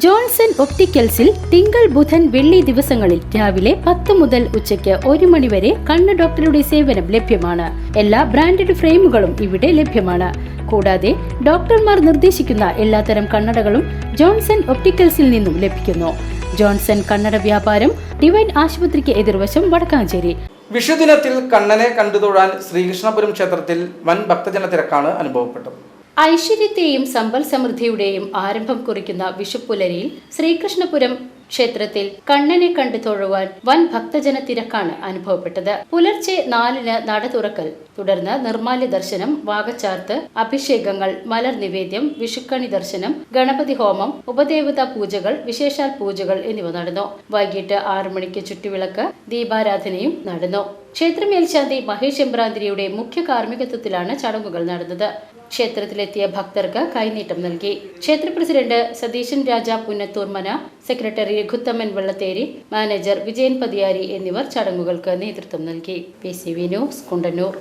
Johnson ഒപ്റ്റിക്കൽസിൽ തിങ്കൾ ബുധൻ വെള്ളി ദിവസങ്ങളിൽ രാവിലെ പത്ത് മുതൽ ഉച്ചയ്ക്ക് ഒരു മണിവരെ കണ്ണ് ഡോക്ടറുടെ സേവനം ലഭ്യമാണ്. എല്ലാ ബ്രാൻഡഡ് ഫ്രെയിമുകളും ഇവിടെ ലഭ്യമാണ്. കൂടാതെ ഡോക്ടർമാർ നിർദ്ദേശിക്കുന്ന എല്ലാത്തരം കണ്ണടകളും ജോൺസൺ ഒപ്റ്റിക്കൽസിൽ നിന്നും ലഭിക്കുന്നു. ജോൺസൺ കണ്ണട വ്യാപാരം ഡിവൈൻ ആശുപത്രിക്ക് എതിർവശം വടക്കാഞ്ചേരി. വിഷുദിനത്തിൽ കണ്ണനെ കണ്ടുതൊഴാൻ ശ്രീകൃഷ്ണപുരം ക്ഷേത്രത്തിൽ വൻ ഭക്തജന തിരക്കാണ് അനുഭവപ്പെട്ടത്. ഐശ്വര്യത്തെയും സമ്പൽ സമൃദ്ധിയുടെയും ആരംഭം കുറിക്കുന്ന വിഷുപ്പുലരിയിൽ ശ്രീകൃഷ്ണപുരം ക്ഷേത്രത്തിൽ കണ്ണനെ കണ്ടു തൊഴുവാൻ വൻ ഭക്തജന തിരക്കാണ് അനുഭവപ്പെട്ടത്. പുലർച്ചെ നാലിന് നട തുറക്കൽ തുടർന്ന് നിർമാല്യ ദർശനം വാകച്ചാർത്ത് അഭിഷേകങ്ങൾ മലർ നിവേദ്യം വിഷുക്കണി ദർശനം ഗണപതി ഹോമം ഉപദേവതാ പൂജകൾ വിശേഷാൽ പൂജകൾ എന്നിവ നടന്നു. വൈകിട്ട് ആറു മണിക്ക് ചുറ്റുവിളക്ക് ദീപാരാധനയും നടന്നു. ക്ഷേത്ര മേൽശാന്തി മഹേഷ് എമ്പ്രാന്തിരിയുടെ മുഖ്യ കാർമ്മികത്വത്തിലാണ് ചടങ്ങുകൾ നടന്നത്. ക്ഷേത്രത്തിലെത്തിയ ഭക്തർക്ക് കൈനീട്ടം നൽകി. ക്ഷേത്ര president Satheesan Raja Punnathurmana secretary Raghuthamman Vellatheri manager Vijayan Pathiyari എന്നിവർ ചടങ്ങുകൾക്ക് നേതൃത്വം നൽകി. P C V news Kundannur.